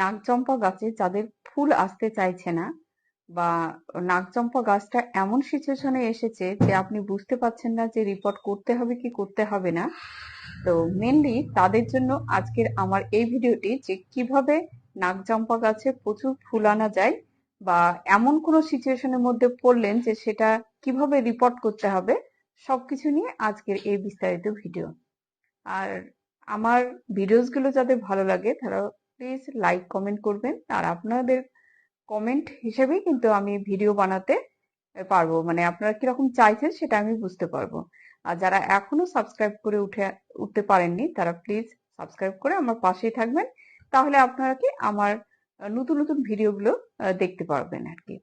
নাগচম্পা গাছে যাদের ফুল আসতে চাইছে না বা নাগচম্পা গাছটা এমন সিচুয়েশনে এসেছে যে আপনি বুঝতে পারছেন না যে রিপোর্ট করতে হবে কি করতে হবে না। তো মেনলি তাদের জন্য আজকের আমার এই ভিডিওটি যে কীভাবে নাগচম্পা গাছে প্রচুর ফুল আনা যায় বা এমন কোনো সিচুয়েশনের মধ্যে পড়লেন যে সেটা কীভাবে রিপোর্ট করতে হবে, সবকিছু নিয়ে আজকের এই বিস্তারিত ভিডিও আর আমার ভিডিওসগুলো যাদের ভালো লাগে তারা প্লিজ লাইক কমেন্ট করবেন। আর আপনাদের কমেন্ট হিসেবেই কিন্তু আমি ভিডিও বানাতে পারব। মানে আপনারা কীরকম চাইছেন সেটা আমি বুঝতে পারব। আর যারা এখনও সাবস্ক্রাইব করে উঠে, উঠতে পারেননি, তারা প্লিজ সাবস্ক্রাইব করে আমার পাশেই থাকবেন। তাহলে আপনারা কি আমার নতুন নতুন ভিডিওগুলো দেখতে পারবেন আর কি।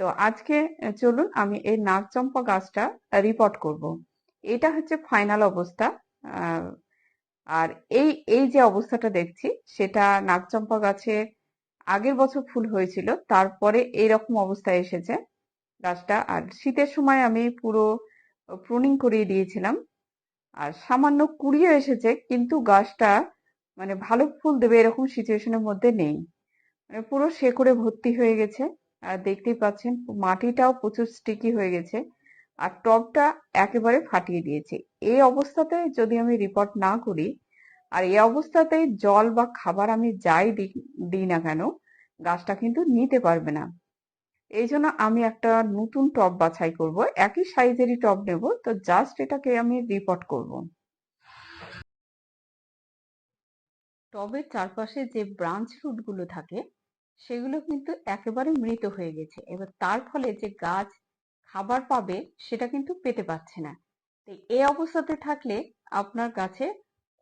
তো আজকে চলুন আমি এই নাগচম্পা গাছটা রিপোর্ট করব। এটা হচ্ছে ফাইনাল অবস্থা আর এই এই যে অবস্থাটা দেখছি, সেটা নাগচম্পা গাছে আগের বছর ফুল হয়েছিল, তারপরে এইরকম অবস্থায় এসেছে গাছটা। আর শীতের সময় আমি পুরো প্রুনিং করিয়ে দিয়েছিলাম। আর সামান্য কুড়িয়ে এসেছে, কিন্তু গাছটা মানে ভালো ফুল দেবে এরকম সিচুয়েশনের মধ্যে নেই। মানে পুরো শেকড়ে ভর্তি হয়ে গেছে। আর দেখতেই পাচ্ছেন, মাটিটাও প্রচুর স্টিকি হয়ে গেছে। আর টবটা একেবারে ফাটিয়ে দিয়েছে। এই অবস্থাতে যদি আমি রিপোর্ট না করি, আর এই অবস্থাতে জল বা খাবার আমি যাই দিই না কেন, গাছটা কিন্তু নিতে পারবে না। এই জন্য আমি একটা নতুন টব বাছাই করব। একই সাইজেরই টব নেব। তো জাস্ট এটাকে আমি রিপোর্ট করব। টবের চারপাশে যে ব্রাঞ্চ রুটগুলো থাকে, সেগুলো কিন্তু একেবারে মৃত হয়ে গেছে। এবার তার ফলে যে গাছ খাবার পাবে সেটা কিন্তু পেতে পারছে না। তো এই অবস্থাতে থাকলে আপনার গাছে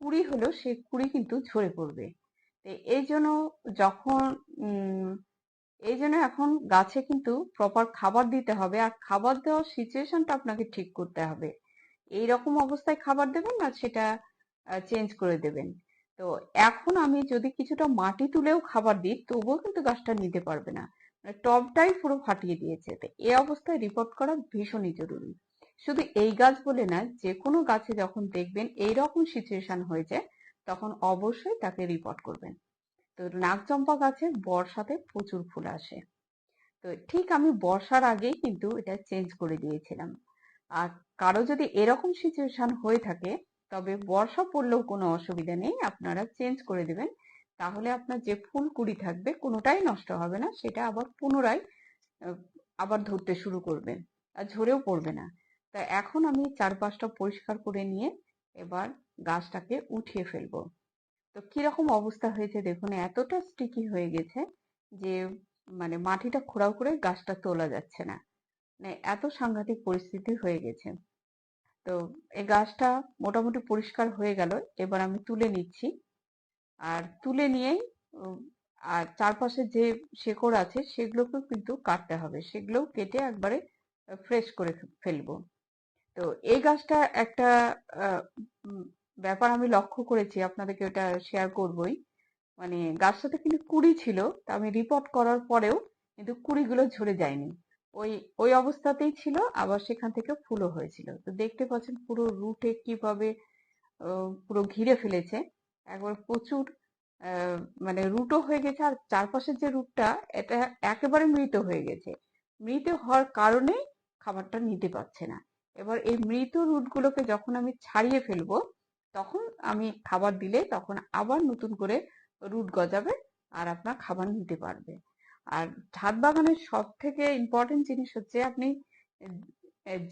কুড়ি হলেও সেই কুড়ি কিন্তু ঝরে পড়বে। তো এই জন্য যখন এই জন্য এখন গাছে কিন্তু প্রপার খাবার দিতে হবে আর খাবার দেওয়ার সিচুয়েশনটা আপনাকে ঠিক করতে হবে। এই রকম অবস্থায় খাবার দেবেন না, সেটা চেঞ্জ করে দেবেন। তো এখন আমি যদি কিছুটা মাটি তুলেও খাবার দিই, তবুও কিন্তু গাছটা নিতে পারবে না। মানে টবটাই পুরো ফাটিয়ে দিয়েছে। তো এই অবস্থায় রিপোর্ট করা ভীষণই জরুরি। শুধু এই গাছ বলে না যে কোনো গাছে যখন দেখবেন এই রকম সিচুয়েশন হয়েছে, তখন অবশ্যই তাকে রিপোর্ট করবেন। তো নাগচম্পা গাছে বর্ষাতে প্রচুর ফুল আসে। তো ঠিক আমি বর্ষার আগেই কিন্তু এটা চেঞ্জ করে দিয়েছিলাম। আর কারও যদি এরকম সিচুয়েশন হয়ে থাকে, তবে বর্ষা পড়লেও কোনো অসুবিধা নেই, আপনারা চেঞ্জ করে দেবেন। তাহলে আপনার যে ফুল কুড়ি থাকবে, কোনোটাই নষ্ট হবে না, সেটা আবার পুনরায় আবার ধরতে শুরু করবে আর ঝরেও পড়বে না। তা এখন আমি চারপাশটা পরিষ্কার করে নিয়ে এবার গাছটাকে উঠিয়ে ফেলব। তো কীরকম অবস্থা হয়েছে দেখুন, এতটা স্টিকি হয়ে গেছে যে মানে মাটিটা খোঁড়াও করে গাছটা তোলা যাচ্ছে না। মানে এত সাংঘাতিক পরিস্থিতি হয়ে গেছে। তো এই গাছটা মোটামুটি পরিষ্কার হয়ে গেল, এবার আমি তুলে নিচ্ছি। আর তুলে নিয়েই আর চারপাশে যে শেকড় আছে সেগুলোকেও কিন্তু কাটতে হবে। সেগুলোও কেটে একবারে ফ্রেশ করে ফেলব। তো এই গাছটা একটা ব্যাপার আমি লক্ষ্য করেছি, আপনাদেরকে ওটা শেয়ার করবই। মানে গাছটাতে কিন্তু কুড়ি ছিল, তা আমি রিপোর্ট করার পরেও কিন্তু কুড়িগুলো ঝরে যায়নি। ওই ওই অবস্থাতেই ছিল, আবার সেখান থেকে ফুলও হয়েছিল। তো দেখতে পাচ্ছেন পুরো রুটে কীভাবে পুরো ঘিরে ফেলেছে। একবার প্রচুর মানে রুটও হয়ে গেছে আর চারপাশের যে রুটটা এটা একেবারে মৃত হয়ে গেছে। মৃত হওয়ার কারণে খাবারটা নিতে পারছে না। এবার এই মৃত রুটগুলোকে যখন আমি ছাড়িয়ে ফেলব, তখন আমি খাবার দিলে তখন আবার নতুন করে রুট গজাবে আর আপনার খাবার নিতে পারবে। আর ছাদ বাগানের সব থেকে ইম্পর্টেন্ট জিনিস হচ্ছে আপনি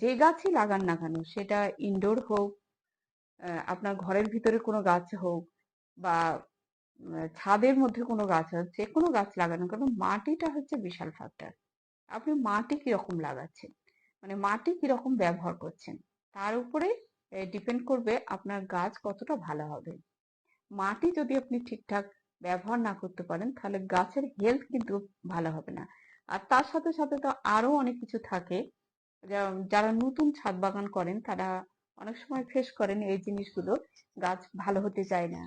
যে গাছই লাগান না কেন, সেটা ইনডোর হোক আপনার ঘরের ভিতরে কোনো গাছ হোক বা ছাদের মধ্যে কোনো গাছ যে কোনো গাছ লাগানো কেন মাটিটা হচ্ছে বিশাল ফ্যাক্টর আপনি মাটি কীরকম লাগাচ্ছেন? মানে মাটি কীরকম ব্যবহার করছেন? তার উপরে ডিপেন্ড করবে আপনার গাছ কতটা ভালো হবে। মাটি যদি আপনি ঠিকঠাক ব্যবহার না করতে পারেন, তাহলে গাছের হেলথ কিন্তু ভালো হবে না। আর তার সাথে সাথে তো আরও অনেক কিছু থাকে। যারা নতুন ছাদ বাগান করেন, তারা অনেক সময় ফেস করেন এই জিনিসগুলো, গাছ ভালো হতে চায় না।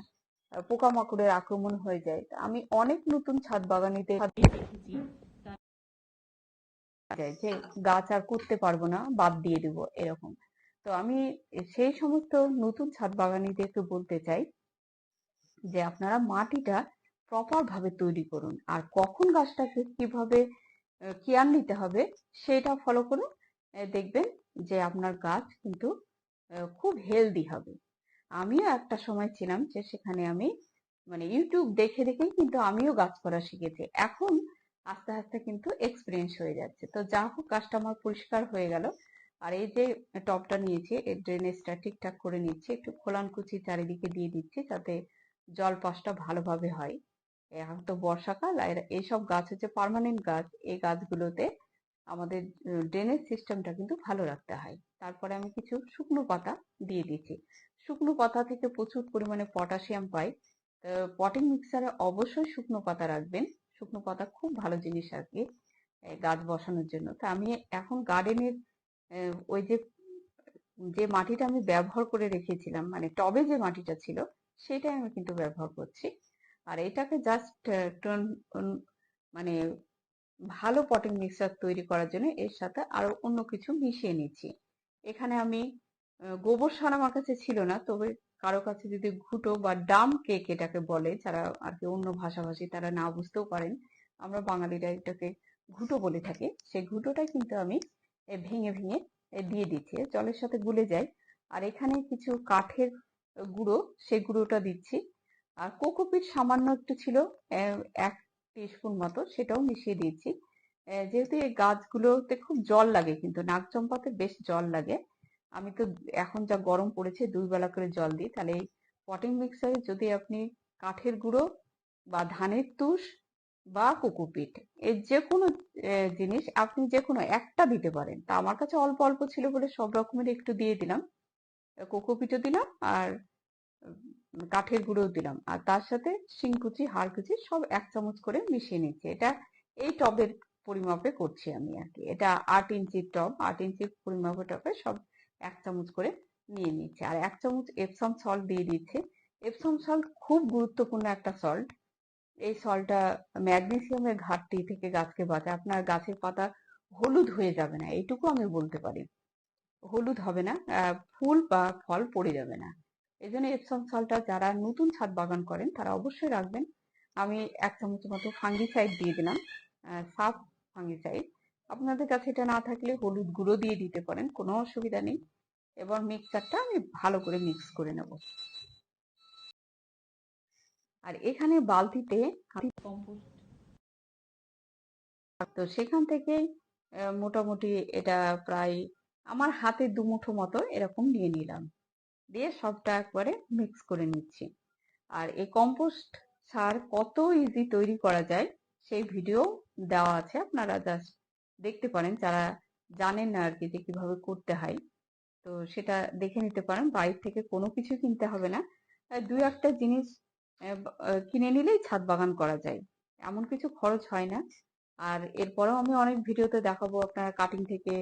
পোকামাকড়ের আক্রমণ হয়ে যায়। আমি অনেক নতুন ছাদ বাগানিতে দেখেছি। যে গাছ আর করতে পারব না, বাদ দিয়ে দেব এরকম। তো আমি সেই সমস্ত নতুন ছাদ বাগানিতে একটু বলতে চাই যে আপনারা মাটিটা প্রপার ভাবে তৈরি করুন। আর কখন গাছটাকে কীভাবে কেয়ার নিতে হবে সেটা ফলো করুন। দেখবেন যে আপনার গাছ কিন্তু খুব হেলদি হবে। আমিও একটা সময় ছিলাম যে সেখানে আমি মানে ইউটিউব দেখে দেখেই কিন্তু আমিও গাছ করা শিখেছি। এখন আস্তে আস্তে কিন্তু এক্সপিরিয়েন্স হয়ে যাচ্ছে। তো যা হোক গাছটা আমার পরিষ্কার হয়ে গেল। আর এই যে টবটা নিয়েছি এর ড্রেনেজটা ঠিকঠাক করে নিচ্ছি, একটু খোলানকুচি চারিদিকে দিয়ে দিচ্ছি যাতে জল পাসটা ভালোভাবে হয়। এখন তো বর্ষাকাল, আর এইসব গাছ হচ্ছে পার্মানেন্ট গাছ, এই গাছগুলোতে আমাদের ড্রেনেজ সিস্টেমটা কিন্তু ভালো রাখতে হয়। তারপরে আমি কিছু শুকনো পাতা দিয়ে দিচ্ছি। শুকনো পাতা থেকে প্রচুর পরিমাণে পটাশিয়াম পাই। পটিং মিক্সারে অবশ্যই শুকনো পাতা রাখবেন। শুকনো পাতা খুব ভালো জিনিস আর কি গাছ বসানোর জন্য। তো আমি এখন গার্ডেনের ওই যে যে মাটিটা আমি ব্যবহার করে রেখেছিলাম মানে টবে যে মাটিটা ছিল, সেটাই আমি কিন্তু ব্যবহার করছি। আর এটাকে জাস্ট মানে ভালো পটিং মিক্সার তৈরি করার জন্য এর সাথে আরও অন্য কিছু মিশিয়ে নিচ্ছি। এখানে আমি গোবর সার আমার কাছে ছিল না, তবে কারও কাছে যদি ঘুটো বা ডাম কেক এটাকে বলে, যারা আর কি অন্য ভাষাভাষী তারা না বুঝতেও পারেন, আমরা বাঙালিরা এটাকে ঘুটো বলে থাকি। সেই ঘুটোটাই কিন্তু আমি ভেঙে ভেঙে দিয়ে দিচ্ছি জলের সাথে গুলে যায়। আর এখানে কিছু কাঠের গুঁড়ো, সেই গুঁড়োটা দিচ্ছি। আর কোকোপিট সামান্য একটু ছিল এক টিস্পুন মতো, সেটাও মিশিয়ে দিয়েছি। যেহেতু এই গাছগুলোতে খুব জল লাগে, কিন্তু নাক চম্পাতে বেশ জল লাগে। আমি তো এখন যা গরম পড়েছে, দুই বেলা করে জল দিই। তাহলে এই পটিং মিক্সারে যদি আপনি কাঠের গুঁড়ো বা ধানের তুষ বা কোকোপিট এর যে কোনো জিনিস আপনি যে কোনো একটা দিতে পারেন। তা আমার কাছে অল্প অল্প ছিল বলে সব রকমের একটু দিয়ে দিলাম। কোকোপিটও দিলাম আর কাঠের গুঁড়োও দিলাম। আর তার সাথে শিংকুচি, হাড়কুচি সব এক চামচ করে মিশিয়ে নিচ্ছি। এটা এই টবের পরিমাপে করছি আমি আর কি। এটা আট ইঞ্চির টব, আট ইঞ্চির পরিমাপে টবে সব এক চামচ করে নিয়ে নিচ্ছে। আর এক চামচ এপসম সল্ট দিয়ে দিচ্ছে। এপসম সল্ট খুব গুরুত্বপূর্ণ একটা সল্ট এই সল্টটা ম্যাগনেসিয়ামের ঘাটতি থেকে গাছকে বাঁচায়। আপনার গাছের পাতা হলুদ হয়ে যাবে না, এইটুকু আমি বলতে পারি। হলুদ হবে না ফুল বা ফল পড়ে যাবে না। এই জন্য এপসম সল্টটা যারা নতুন ছাদ বাগান করেন, তারা অবশ্যই রাখবেন। আমি এক চামচ মতো ফাঙ্গিসাইড দিয়ে দিলাম সাফ ফাঙ্গিসাইড আপনাদের কাছে এটা না থাকলে হলুদ গুঁড়ো দিয়ে দিতে পারেন, কোনো অসুবিধা নেই। এবার মিক্সারটা আমি ভালো করে মিক্স করে নেব। আর এখানে বালতিতে তো সেখান থেকে মোটামুটি এটা প্রায় আমার হাতে দুমুঠো মতো এরকম নিয়ে নিলাম। দিয়ে সবটা একবারে মিক্স করে নিচ্ছি। আর এই কম্পোস্ট সার কত ইজি তৈরি করা যায়, সেই ভিডিও দেওয়া আছে, আপনারা জাস্ট দেখতে পারেন, যারা জানেন না আর কি যে কীভাবে করতে হয়। তো সেটা দেখে নিতে পারেন বাইরে থেকে কোনো কিছু কিনতে হবে না। দুই একটা জিনিস কিনে নিলেই ছাদ বাগান করা যায়। এমন কিছু খরচ হয় না। আর এরপরেও আমি অনেক ভিডিওতে দেখাবো আপনারা কাটিং থেকে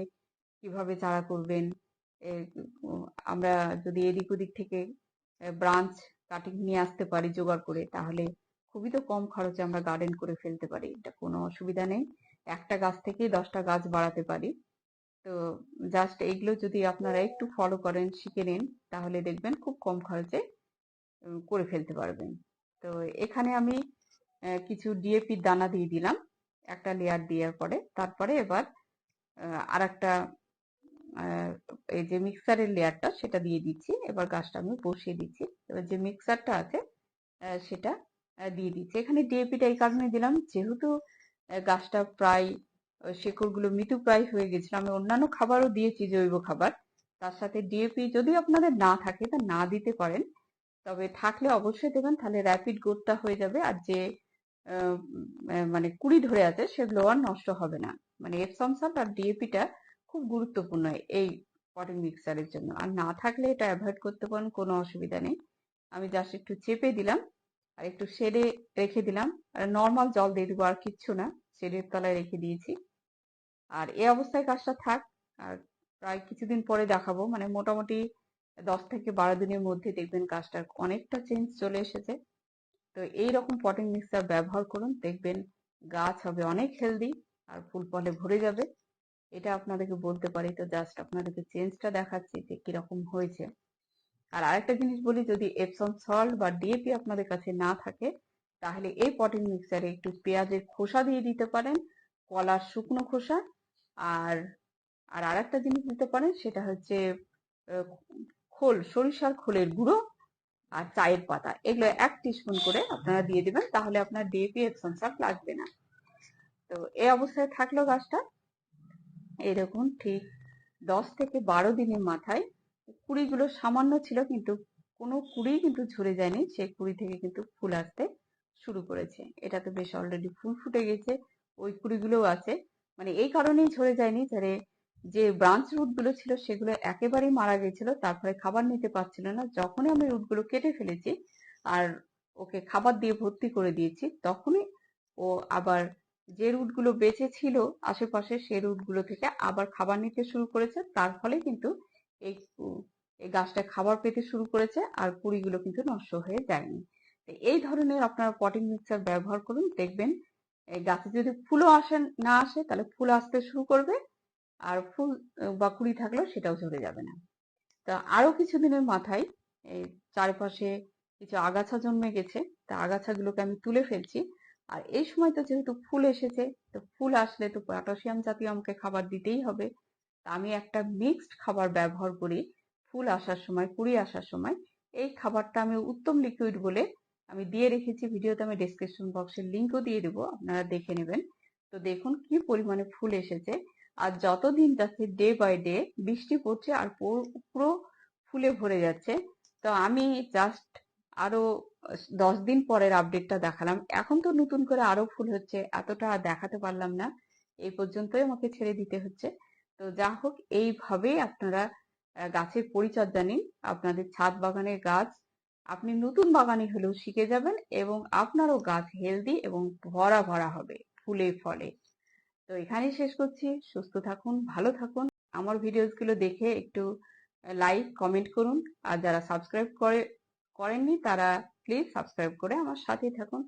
কীভাবে চারা করবেন। আমরা যদি এদিক ওদিক থেকে ব্রাঞ্চ কাটিং নিয়ে আসতে পারি জোগাড় করে, তাহলে খুবই তো কম খরচে আমরা গার্ডেন করে ফেলতে পারি। এটা কোনো অসুবিধা নেই। একটা গাছ থেকেই দশটা গাছ বাড়াতে পারি। তো জাস্ট এইগুলো যদি আপনারা একটু ফলো করেন, শিখে নিন, তাহলে দেখবেন খুব কম খরচে করে ফেলতে পারবেন। তো এখানে আমি কিছু ডিএপি দানা দিয়ে দিলাম, একটা লেয়ার দেওয়ার পরে। তারপরে এবার আর একটা এই যে মিক্সারের লেয়ারটা সেটা দিয়ে দিচ্ছি। এবার গাছটা আমি বসিয়ে দিচ্ছি। এবার যে মিক্সারটা আছে সেটা দিয়ে দিচ্ছি। এখানে ডিএপিটা এই কারণে দিলাম, যেহেতু গাছটা প্রায় শেকড়গুলো মৃত্যু প্রায় হয়ে গেছিল। আমি অন্যান্য খাবারও দিয়েছি, জৈব খাবার। তার সাথে ডিএপি যদি আপনাদের না থাকে তা না দিতে পারেন। তবে থাকলে অবশ্যই দেবেন, তাহলে র্যাপিড গ্রোথটা হয়ে যাবে। আর যে মানে কুড়ি ধরে আছে, সেগুলো আর নষ্ট হবে না। মানে এপসম সল্ট আর ডিএপিটা খুব গুরুত্বপূর্ণ এই পটিং মিক্সারের জন্য। আর না থাকলে এটা অ্যাভয়েড করতে পারেন, কোনো অসুবিধা নেই। আমি জাস্ট একটু চেপে দিলাম। আর একটু শেডে রেখে দিলাম। আর নর্মাল জল দিয়ে দিব আর কিচ্ছু না শেডের তলায় রেখে দিয়েছি। আর এই অবস্থায় কাজটা থাক। আর প্রায় কিছুদিন পরে দেখাবো। মানে মোটামুটি দশ থেকে বারো দিনের মধ্যে দেখবেন কাজটার অনেকটা চেঞ্জ চলে এসেছে। তো এই রকম পটিং মিক্সার ব্যবহার করুন। দেখবেন গাছ হবে অনেক হেলদি আর ফুল ফলে ভরে যাবে। এটা আপনাদেরকে বলতে পারি। তো জাস্ট আপনাদেরকে চেঞ্জটা দেখাচ্ছি যে কীরকম হয়েছে। আর আরেকটা জিনিস বলি, যদি এপসম সল্ট বা ডিএপি আপনাদের কাছে না থাকে, তাহলে এই পটিং মিক্সারে একটু পেঁয়াজের খোসা দিয়ে দিতে পারেন, কলার শুকনো খোসা আর আর আরেকটা জিনিস দিতে পারেন, সেটা হচ্ছে খোল, সরিষার খোলের গুঁড়ো আর চায়ের পাতা। এগুলো এক টিস্পুন করে আপনারা দিয়ে দেবেন, তাহলে আপনার ডিএপি এপসন সার লাগবে না। তো এই অবস্থায় থাকল গাছটা। এরকম ঠিক দশ থেকে বারো দিনের মাথায় কুড়িগুলো সামান্য ছিল কিন্তু কোনো কুড়ি কিন্তু ঝরে যায়নি। সেই কুড়ি থেকে কিন্তু ফুল আসতে শুরু করেছে। এটাতে বেশ অলরেডি ফুল ফুটে গেছে, ওই কুড়িগুলোও আছে। মানে এই কারণেই ঝরে যায়নি যে যে ব্রাঞ্চ রুটগুলো ছিল সেগুলো একেবারেই মারা গেছিল, তারপরে খাবার নিতে পারছিল না। যখনই আমি রুটগুলো কেটে ফেলেছি আর ওকে খাবার দিয়ে ভর্তি করে দিয়েছি, তখনই ও আবার যে রুটগুলো বেঁচে ছিল আশেপাশে সেই রুটগুলো থেকে আবার খাবার নিতে শুরু করেছে। তার ফলে কিন্তু এই এই গাছটা খাবার পেতে শুরু করেছে আর কুড়িগুলো কিন্তু নষ্ট হয়ে যায়নি। এই ধরনের আপনারা পটিং মিক্সার ব্যবহার করুন, দেখবেন গাছে যদি ফুলও আসে, না আসে, তাহলে ফুল আসতে শুরু করবে আর ফুল বা কুড়ি থাকলেও সেটাও ঝরে যাবে না। তা আরও কিছুদিনের মাথায় এই চারপাশে কিছু আগাছা জন্মে গেছে, তা আগাছাগুলোকে আমি তুলে ফেলছি। আর এই সময় তো যেহেতু ফুল এসেছে, তো ফুল আসলে তো পটাশিয়াম জাতীয় আমাকে খাবার দিতেই হবে। তা আমি একটা মিক্সড খাবার ব্যবহার করি ফুল আসার সময় কুড়ি আসার সময় এই খাবারটা আমি উত্তম লিকুইড বলে আমি দিয়ে রেখেছি। ভিডিওতে আমি ডেসক্রিপশন বক্সের লিঙ্কও দিয়ে দেবো, আপনারা দেখে নেবেন। তো দেখুন কি পরিমাণে ফুল এসেছে। আর যত দিন যাচ্ছে ডে বাই ডে বৃষ্টি পড়ছে আর পুরো- ফুলে ভরে যাচ্ছে। তো আমি জাস্ট আরও দশ দিন পরের আপডেটটা দেখালাম। এখন তো নতুন করে আরও ফুল হচ্ছে, এতটা আর দেখাতে পারলাম না। এই পর্যন্তই আমাকে ছেড়ে দিতে হচ্ছে। তো যা হোক, এইভাবেই আপনারা গাছের পরিচর্যা নিন। আপনাদের ছাদ বাগানের গাছ আপনি নতুন বাগানি হলেও শিখে যাবেন এবং আপনারও গাছ হেলদি এবং ভরা ভরা হবে ফুলে ফলে। তো এখানেই শেষ করছি। সুস্থ থাকুন, ভালো থাকুন। আমার ভিডিওসগুলো দেখে একটু লাইক কমেন্ট করুন। আর যারা সাবস্ক্রাইব করে, করেননি তারা প্লিজ সাবস্ক্রাইব করে আমার সাথেই থাকুন।